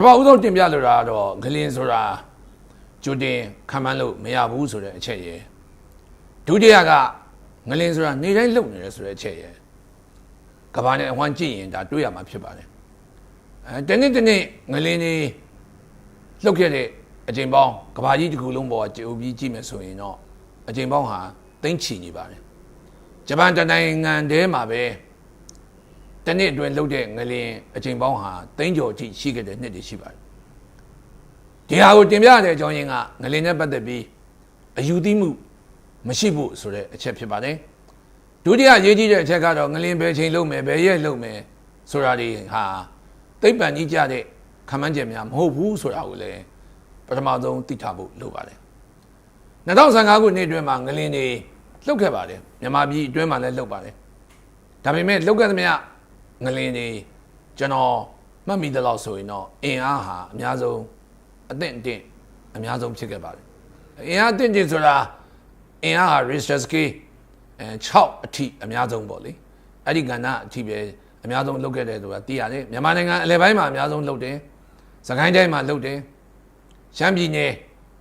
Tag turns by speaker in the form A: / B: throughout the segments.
A: ပထမဦးဆုံးတင်ပြလိုတာကတော့ဂလင်းဆိုတာကျူတင်ခံမှန်းလို့မရဘူးဆိုတဲ့အချက်ရယ်ဒုတိယကငလင်းဆိုတာနေတိုင်းလုံနေတယ်ဆိုတဲ့အချက်ရယ်ကဘာနဲ့အဝမ်းကြည့်ရင်ဒါတွေ့ရမှာဖြစ်ပါတယ်အဲတနေ့တနေ့ငလင်းကြီးလှုပ်ခဲ့တဲ့အချိန်ပေါင်းကဘာကြီးတစ်ခုလုံးပေါ်ကကြိုပြီးကြည့်မယ်ဆိုရင်တော့အချိန်ပေါင်းဟာသိမ့်ချီနေပါတယ်ဂျပန်တနိုင်ငံတည်းမှာပဲ တနေ့အတွင်းလှုပ်တဲ့ငလင်းအချိန်ပေါင်းဟာသိမ့်ကျော်ကြည့်ရှိခဲ့တဲ့နှစ်တွေရှိပါတယ်ဒီဟာကိုတင်ပြရတဲ့အကြောင်းရင်းကငလင်းနဲ့ပတ်သက်ပြီးအယူသီးမှုမရှိဖို့ဆိုတဲ့အချက်ဖြစ်ပါတယ်ဒုတိယရေးကြီးတဲ့အချက်ကတော့ငလင်းဘယ်ချိန်လုံးမယ်ဘယ်ရက်လုံးမယ်ဆိုတာတွေဟာသိပ္ပံကြီးကြတဲ့ခံမှန်းချက်များမဟုတ်ဘူးဆိုတာကိုလည်းပထမဆုံးသိထားဖို့လိုပါတယ်2015ခုနှစ်အတွင်းမှာငလင်းတွေလှုပ်ခဲ့ပါတယ်မြန်မာပြည်အတွင်းမှာလည်းလှုပ်ပါတယ်ဒါပေမဲ့လှုပ်ခဲ့သမျှ ငလင်းတွေကျွန်တော်မှတ်မိသလောက်ဆိုရင်တော့အင်အားဟာအများဆုံးအသင့်အတင့်အများဆုံးဖြစ်ခဲ့ပါတယ်အင်အားအသင့်တင်ဆိုတာအင်အားဟာ Richter scale အဲ6အထိအများဆုံးပေါ့လေအဲ့ဒီကဏ္ဍအထိပဲအများဆုံးလုပ်ခဲ့တယ်ဆိုတာသိရတယ်မြန်မာနိုင်ငံအလယ်ပိုင်းမှာအများဆုံးလုပ်တယ်စကိုင်းတိုင်းမှာလုပ်တယ်ရှမ်းပြည်နယ်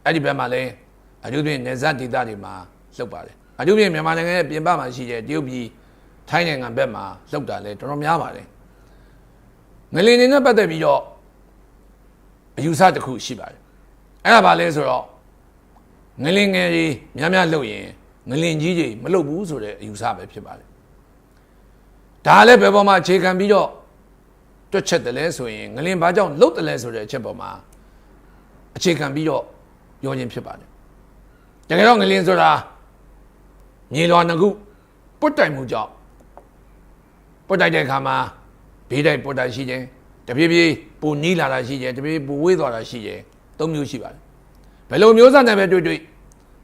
A: အဲ့ဒီဘက်မှာလည်းအထူးဖြင့်နေဇတ်ဒေသတွေမှာလုပ်ပါတယ်အထူးဖြင့်မြန်မာနိုင်ငံရဲ့ပြင်ပမှာရှိတဲ့တရုတ်ပြည် ထိုင်းနိုင်ငံဘက်မှာလုပ်တာလဲတော်တော်များပါတယ်ငလင်နေနဲ့ပတ်သက်ပြီးတော့အယူဆတစ်ခုရှိပါတယ်အဲ့ဒါဘာလဲဆိုတော့ငလင်ငယ်ကြီးများများလုပ်ရင်ငလင်ကြီးကြီးမလုပ်ဘူးဆိုတဲ့အယူဆပဲဖြစ်ပါတယ်ဒါလည်းဘယ်ပေါ်မှာအခြေခံပြီးတော့တွက်ချက်တယ်လဲဆိုရင်ငလင်ဘာကြောင့်လုတ်တယ်လဲဆိုတဲ့အချက်ပေါ်မှာအခြေခံပြီးတော့ပြောခြင်းဖြစ်ပါတယ်တကယ်တော့ငလင်ဆိုတာမြေလွာနှစ်ခုပုတ်တိုင်မှုကြောင့် ပုတ်တိုက်တဲ့အခါမှာဘေးတိုက်ပုတ်တိုက်ရှိတယ်တပြေးပြေးပူနီးလာတာရှိတယ်တပြေးပူဝေးသွားတာရှိတယ်သုံးမျိုးရှိပါတယ်ဘယ်လိုမျိုးစနဲ့ပဲတွေ့တွေ့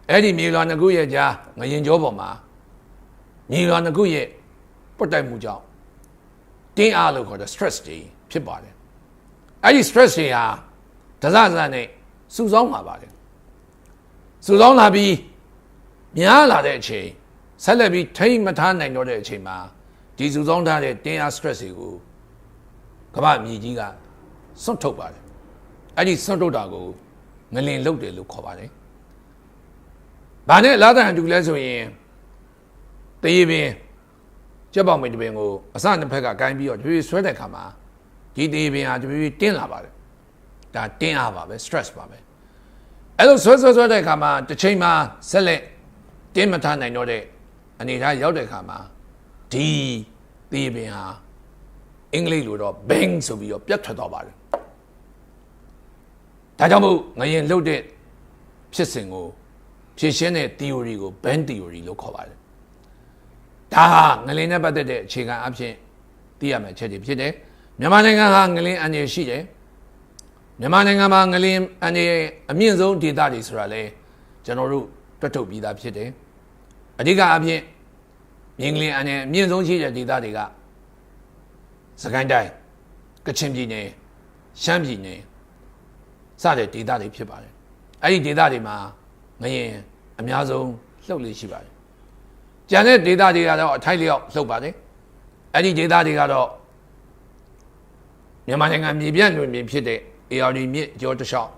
A: အဲ့ဒီမြေလွာနှစ်ခုရဲ့ကြားငရင်ကြောပေါ်မှာမြေလွာနှစ်ခုရဲ့ပုတ်တိုက်မှုကြောင့်တင်းအားလို့ခေါ်တဲ့ stress တွေဖြစ်ပါတယ်အဲ့ဒီ stress တွေဟာဒဇဇနဲ့စုဆောင်းလာပါတယ်စုဆောင်းလာပြီးများလာတဲ့အချိန်ဆက်လက်ပြီးထိမ့်မထားနိုင်တော့တဲ့အချိန်မှာ ဒီစုဆောင်းထားတဲ့တင်းအား stress တွေကိုကမ္ဘာမြေကြီးကစွန့်ထုတ်ပါတယ်အဲ့ဒီစွန့်ထုတ်တာကိုငလင်လုတ်တယ်လို့ခေါ်ပါတယ်။ဘာနဲ့အလားတန်တူလဲဆိုရင်တရေပင်ကြက်ပေါင်မိတ်တပင်ကိုအစနှစ်ဖက်ကကိုင်းပြီးတော့တပြေးဆွဲတဲ့ခါမှာဒီတရေပင်ဟာတပြေးတင်းလာပါတယ်။ဒါတင်းအားပါပဲ stress ပါပဲ။အဲ့လိုဆွဲဆွဲဆွဲတဲ့ခါမှာတစ်ချိန်မှာဆက်လက်တင်းမထားနိုင်တော့တဲ့အနေအထားရောက်တဲ့ခါမှာ ဒီတရေပင်ဟာအင်္ဂလိပ်လိုတော့ bang ဆိုပြီးတော့ပြတ်ထွက်သွားပါတယ်ဒါကြောင့်မို့ငရင်လှုပ်တဲ့ဖြစ်စဉ်ကိုဖြည့်ရှင်းတဲ့ theory ကို band theory လို့ခေါ်ပါတယ်ဒါဟာငလင်းနဲ့ပတ်သက်တဲ့အခြေခံအဖြစ်သိရမယ့်အချက်တွေဖြစ်တယ်မြန်မာနိုင်ငံဟာငလင်းအန်ရရှိတယ်မြန်မာနိုင်ငံမှာငလင်းအန်ရအမြင့်ဆုံးဒေသတွေဆိုတာလဲကျွန်တော်တို့တွတ်ထုတ်ပြီးသားဖြစ်တယ်အဓိကအဖြစ် မြင်းကလင်းအန်ရအမြင့်ဆုံးရှိတဲ့ဒေသတွေကစကိုင်းတိုင်းကချင်ပြည်နယ်ရှမ်းပြည်နယ်စတဲ့ဒေသတွေဖြစ်ပါတယ်အဲ့ဒီဒေသတွေမှာငရင်အများဆုံးလှုပ်လေးရှိပါတယ်ကျန်တဲ့ဒေသတွေကတော့အထိုက်လျောက်လှုပ်ပါတယ်အဲ့ဒီဒေသတွေကတော့မြန်မာနိုင်ငံမြေပြန့်လွင်ပြင်ဖြစ်တဲ့ ARD မြစ်ကျော်တစ်လျှောက်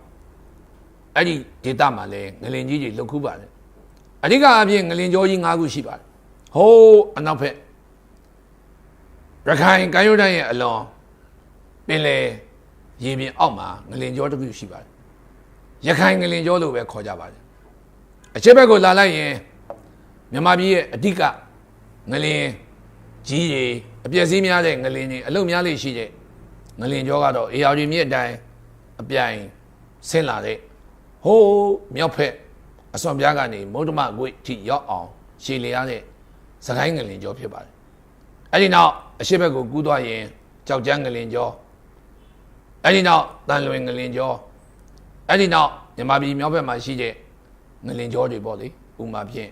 A: အဲ့ဒီဒေသမှာလည်းငလင်ကြီးတွေလှုပ်ခုပါတယ်အဓိကအပြင်ငလင်ကျော်ကြီး၅ခုရှိပါတယ် ဟိုးအနောက်ဖက်ရခိုင်ကမ်းရိုးတန်းရဲ့အလွန်ပင်လေရေပြင်အောက်မှာငလင်ကျောတစ်ခုရှိပါတယ်ရခိုင်ငလင်ကျောလို့ပဲခေါ်ကြပါတယ်အချက်ဘက်ကိုလာလိုက်ရင်မြန်မာပြည်ရဲ့အဓိကငလင်ကြီးတွေအပြည့်စည်းများတဲ့ငလင်တွေအလုံများလေးရှိတဲ့ငလင်ကျောကတော့အေယာရီမြစ်အတိုင်းအပြိုင်ဆင်းလာတဲ့ဟိုးမြောက်ဖက်အစွန်ပြားကနေမုဒ္ဓမကွေ့ထိရောက်အောင်ရှည်လေရတဲ့ စကိုင်းငလင်ကျောဖြစ်ပါတယ်အဲ့ဒီနောက်အရှိဘက်ကိုကူးသွားရင်ကြောက်ကြမ်းငလင်ကျောအဲ့ဒီနောက်တန်လွင်ငလင်ကျောအဲ့ဒီနောက်မြန်မာပြည်မြောက်ဘက်မှာရှိတဲ့ငလင်ကျောတွေပေါ့လေဥမာဖြင့်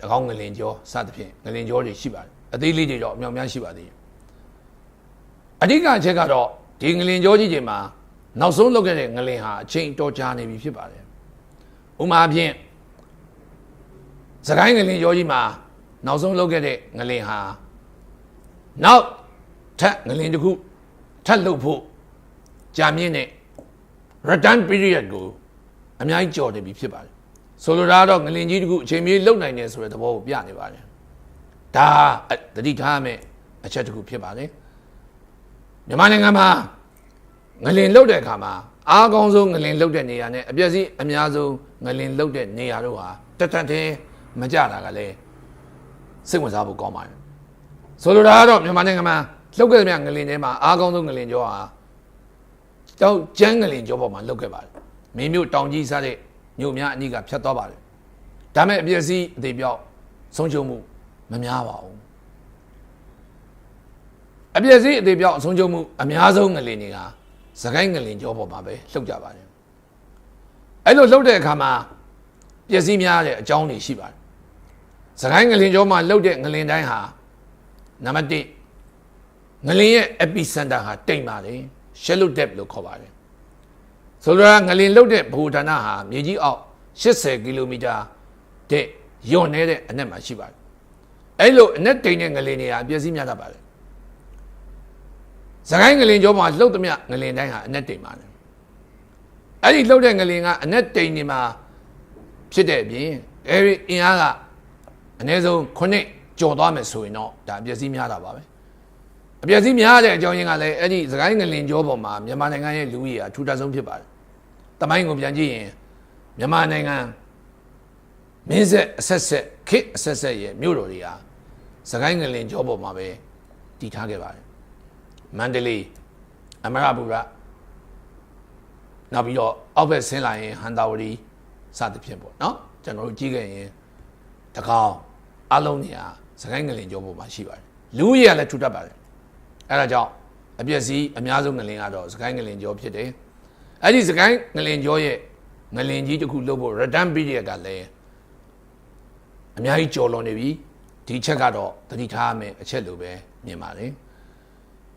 A: တကောင်းငလင်ကျောစသဖြင့်ငလင်ကျောတွေရှိပါတယ်အသေးလေးတွေတော့အများများရှိပါသေးတယ်အဓိကအချက်ကတော့ဒီငလင်ကျောကြီးတွေမှာနောက်ဆုံးလုပ်ခဲ့တဲ့ငလင်ဟာအချိန်တော်ကြာနေပြီဖြစ်ပါတယ်ဥမာဖြင့်စကိုင်းငလင်ကျောကြီးမှာ နောက်ဆုံးလုပ်ခဲ့တဲ့ငလင်ဟာနောက်ထပ်ငလင်တစ်ခုထပ်လုပ်ဖို့ကြာမြင့်တဲ့ return period ကိုအများကြီးကြော်နေပြီဖြစ်ပါတယ်ဆိုလိုတာကတော့ငလင်ကြီးတခုအချိန်မီလုံနိုင်တယ်ဆိုတဲ့သဘောကိုပြနေပါတယ်ဒါတတိထားမယ်အချက်တစ်ခုဖြစ်ပါတယ်မြန်မာနိုင်ငံမှာငလင်လုတ်တဲ့အခါမှာအားကောင်းဆုံးငလင်လုတ်တဲ့နေရာနဲ့အပြည့်စီအများဆုံးငလင်လုတ်တဲ့နေရာတို့ဟာတက်တက်တဲ့မကြတာကလည်း စိတ်ဝင်စားဖို့ကောင်းပါတယ်ဆိုလိုတာကတော့မြန်မာနိုင်ငံမှာလှုပ်ခဲ့တဲ့ငလင်ထဲမှာအားကောင်းဆုံးငလင်ကျော်ဟာတောက်ကျန်းငလင်ကျော်ပေါ်မှာလှုပ်ခဲ့ပါတယ်မင်းမျိုးတောင်ကြီးစားတဲ့မြို့များအနီးကဖြတ်သွားပါတယ်ဒါမဲ့အပြည့်စီအသေးပြောက်ဆုံးရှုံးမှုမများပါဘူးအပြည့်စီအသေးပြောက်ဆုံးရှုံးမှုအများဆုံးငလင်တွေကစကိုင်းငလင်ကျော်ပေါ်မှာပဲလှုပ်ကြပါတယ်အဲ့လိုလှုပ်တဲ့အခါမှာပျက်စီးများတဲ့အကြောင်းတွေရှိပါတယ် စကိုင်းငလင်ကျော်မှာလှုပ်တဲ့ငလင်တိုင်းဟာနံပါတ်1ငလင်ရဲ့ epicenter ဟာတိမ်ပါတယ် shallow depth လို့ခေါ်ပါတယ်ဆိုလိုတာငလင်လှုပ်တဲ့ဘူဌာနဟာမြေကြီးအောက်80ကီလိုမီတာတဲ့ယွန်နေတဲ့အနက်မှာရှိပါတယ်အဲ့လိုအနက်တိမ်တဲ့ငလင်တွေဟာပျက်စီးများတတ်ပါတယ်စကိုင်းငလင်ကျောမှာလှုပ်သမျှငလင်တိုင်းဟာအနက်တိမ်ပါတယ်အဲ့ဒီလှုပ်တဲ့ငလင်ကအနက်တိမ်နေမှာဖြစ်တဲ့အပြင်အဲဒီအင်အားက အနည်းဆုံး9ကျော်သွားမယ်ဆိုရင်တော့ဒါအပျက်စီးများတာပါပဲအပျက်စီးများတဲ့အကြောင်းရင်းကလည်းအဲ့ဒီစကိုင်းငလင်ကျောပေါ်မှာမြန်မာနိုင်ငံရဲ့လူဦးရေအထူးတဆုံးဖြစ်ပါတယ်တမိုင်းကိုပြန်ကြည့်ရင်မြန်မာနိုင်ငံမင်းဆက်အဆက်ဆက်ခေအဆက်ဆက်ရဲ့မြို့တော်တွေဟာစကိုင်းငလင်ကျောပေါ်မှာပဲတည်ထားခဲ့ပါတယ်မန္တလေးအမရပူရနောက်ပြီးတော့အောက်ဘက်ဆင်းလာရင်ဟန်တာဝတီစသဖြင့်ပေါ့နော်ကျွန်တော်တို့ကြည့်ခဲ့ရင်တကောင် အလုံးနေရာစကိုင်းငလင်ကျောပေါ်မှာရှိပါတယ်လူကြီးကလည်းထူတတ်ပါတယ်အဲဒါကြောင့်အပြည့်စည်းအများဆုံးငလင်ကတော့စကိုင်းငလင်ကျောဖြစ်တယ်အဲ့ဒီစကိုင်းငလင်ကျောရဲ့ငလင်ကြီးတစ်ခုလုပ်ဖို့ return period ကလည်းအများကြီးကြော်လွန်နေပြီဒီချက်ကတော့သတိထားမယ်အချက်လိုပဲမြင်ပါတယ်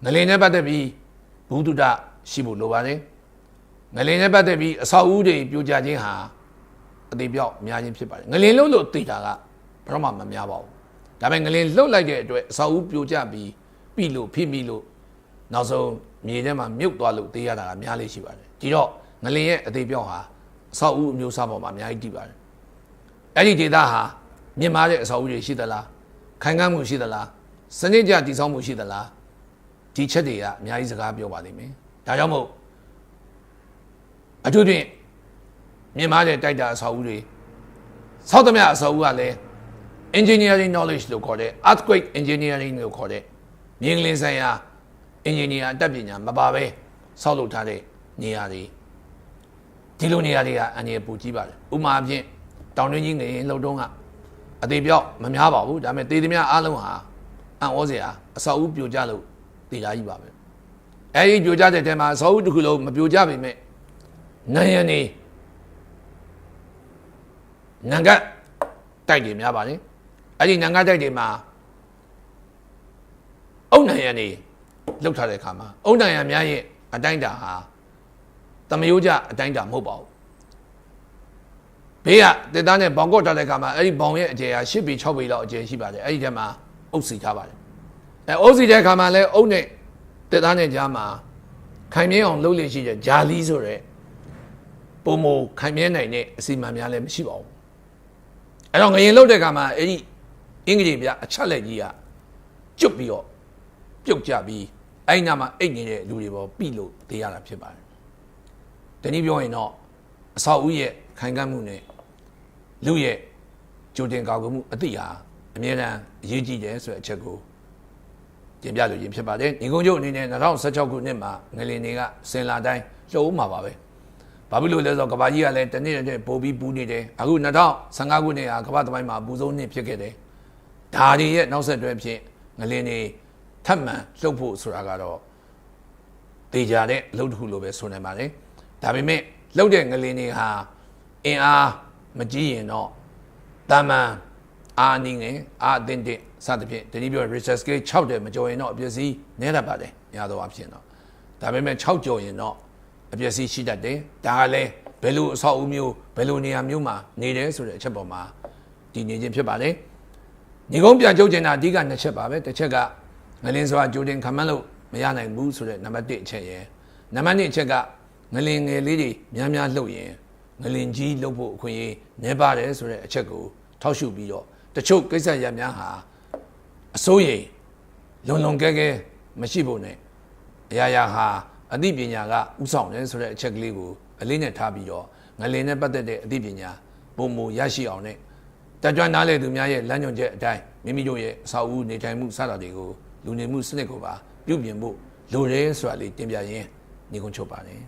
A: ငလင်နဲ့ပတ်သက်ပြီးဘုဒ္ဓတရှိဖို့လိုပါတယ်ငလင်နဲ့ပတ်သက်ပြီးအဆောက်အဦတွေပြိုကျခြင်းဟာအသေးပြောက်များခြင်းဖြစ်ပါတယ်ငလင်လုံးလို့သိတာက ဘယ်တော့မှမများပါဘူးဒါပေမဲ့ငလင်လှုပ်လိုက်တဲ့အတွက်အဆောက်အဦပြိုကျပြီးပြီလို့ဖိမိလို့နောက်ဆုံးမြေထဲမှာမြုပ်သွားလို့သိရတာကများလေးရှိပါတယ်ဒီတော့ငလင်ရဲ့အသေးပြောက်ဟာအဆောက်အဦအမျိုးအစားပေါ်မှာအများကြီးတည်ပါတယ်အဲ့ဒီဒေသဟာမြင့်မားတဲ့အဆောက်အဦတွေရှိသလားခိုင်ခံ့မှုရှိသလားစနစ်ကျတည်ဆောက်မှုရှိသလားဒီချက်တွေကအများကြီးစကားပြောပါလိမ့်မယ်ဒါကြောင့်မို့အထူးဖြင့်မြင်မာတဲ့တိုက်တာအဆောက်အဦတွေဆောက်သမျှအဆောက်အဦကလည်း engineering knowledge လို့ခေါ်တဲ့ earthquake engineering လို့ခေါ်တဲ့မြင်းလင်းဆိုင်ရာ engineer အတတ်ပညာမပါပဲဆောက်လုပ်ထားတဲ့နေရာတွေဒီလိုနေရာတွေကအန္တရာယ်ပူကြီးပါတယ်ဥမာအဖြစ်တောင်တွင်းကြီးငရင်လှုပ်တုံးကအသေးပြောက်မများပါဘူးဒါပေမဲ့တေးသမျှအားလုံးဟာအံ့ဩစရာအဆောက်အဦပြိုကျလို့တေးသားကြီးပါပဲအဲဒီပြိုကျတဲ့တဲမှာအဆောက်အဦတစ်ခုလုံးမပြိုကျပေမဲ့နိုင်ရန်နေနံကတ်တိုက်တွေများပါလေ အဲ့ဒီနံကတ်တိုက်တွေမှာအုံနိုင်ရန်နေလောက်ထားတဲ့အခါမှာအုံနိုင်ရန်များရဲ့အတိုင်းတာဟာတမယိုးကြအတိုင်းတာမဟုတ်ပါဘူးဘေးကတက်သားနဲ့ဘောင်ကော့ထားတဲ့အခါမှာအဲ့ဒီဘောင်ရဲ့အကျယ်ဟာ10ပေ6ပေလောက်အကျယ်ရှိပါတယ်အဲ့ဒီထဲမှာအုပ်စီထားပါတယ်အဲအုပ်စီတဲ့အခါမှာလည်းအုပ်နဲ့တက်သားနဲ့ကြားမှာခိုင်မြဲအောင်လုပ်လို့ရှိတဲ့ဂျာလီဆိုတဲ့ပုံမခိုင်မြဲနိုင်တဲ့အစီအမံများလည်းမရှိပါဘူးအဲ့တော့ငရင်လုတ်တဲ့အခါမှာအဲ့ဒီ အင်္ဂလိပ်ပြအချက်လက်ကြီးကကျွတ်ပြီးတော့ပြုတ်ကြပြီးအဲ့နာမှာအိတ်နေတဲ့လူတွေပေါ်ပြီလို့သိရတာဖြစ်ပါတယ်တနည်းပြောရင်တော့အဆောက်အဦရဲ့ခိုင်ခံ့မှုနဲ့လူရဲ့ကြိုတင်ကာကွယ်မှုအသိဟာအမြဲတမ်းအရေးကြီးတယ်ဆိုတဲ့အချက်ကိုတင်ပြလို့ရင်ဖြစ်ပါတယ်ညီကုန်းချုပ်အနေနဲ့2016ခုနှစ်မှာငလင်တွေကစင်လာတိုင်းလှုပ်မှာပါပဲဘာဖြစ်လို့လဲဆိုတော့ကဘာကြီးကလည်းတနေ့တည်းပိုပြီးပူနေတယ်အခု2015ခုနှစ်ဟာကဘာသမိုင်းမှာအပူဆုံးနှစ်ဖြစ်ခဲ့တယ် ဒါတွေရဲ့နောက်ဆက်တွဲဖြစ်ငလင်တွေထပ်မံလှုပ်ဖို့ဆိုတာကတော့တေချာတဲ့အလုပ်တစ်ခုလိုပဲဆိုနိုင်ပါတယ်ဒါပေမဲ့လှုပ်တဲ့ငလင်တွေဟာအင်အားမကြီးရင်တော့တာမန်အာနေငယ်အာအတင်းတင်းစသဖြင့်တနည်းပြော research scale 6တယ်မကျော်ရင်တော့အပြည့်စည်းနည်းတတ်ပါတယ်များသောအားဖြင့်တော့ဒါပေမဲ့6ကျော်ရင်တော့အပြည့်စည်းရှိတတ်တယ်ဒါကလည်းဘယ်လိုအဆောက်အဦမျိုးဘယ်လိုနေရာမျိုးမှာနေတယ်ဆိုတဲ့အချက်ပေါ်မှာတည်နေခြင်းဖြစ်ပါတယ် ညီကုန်းပြန်ကြုတ်ကျင်တာအဓိကနှစ်ချက်ပါပဲတစ်ချက်ကငလင်းစွာကြိုတင်ခံမှန်းလို့မရနိုင်ဘူးဆိုတဲ့နံပါတ်1အချက်ရယ်နံပါတ်1အချက်ကငလင်ငယ်လေးတွေများများလှုပ်ရင်ငလင်ကြီးလှုပ်ဖို့အခွင့်အရေးနည်းပါတယ်ဆိုတဲ့အချက်ကိုထောက်ရှုပြီးတော့တချို့ကိစ္စရပ်များဟာအစိုးရိမ်လွန်လွန်ကဲကဲမရှိဖို့နဲ့အရာရာဟာအသိပညာကဥဆောင်တယ်ဆိုတဲ့အချက်ကလေးကိုအလေးနဲ့ထားပြီးတော့ငလင်နဲ့ပတ်သက်တဲ့အသိပညာပုံမူရရှိအောင်နဲ့ တက်ကြွနားလေသူများရဲ့လမ်းညွှန်ချက်အတိုင်းမိမိတို့ရဲ့အဆောက်အဦနေထိုင်မှုစတာတွေကိုလူနေမှုစနစ်ကိုပါပြုပြင်ဖို့လိုတယ်ဆိုတာလေးတင်ပြရင်းညီကုန်းချုပ်ပါတယ်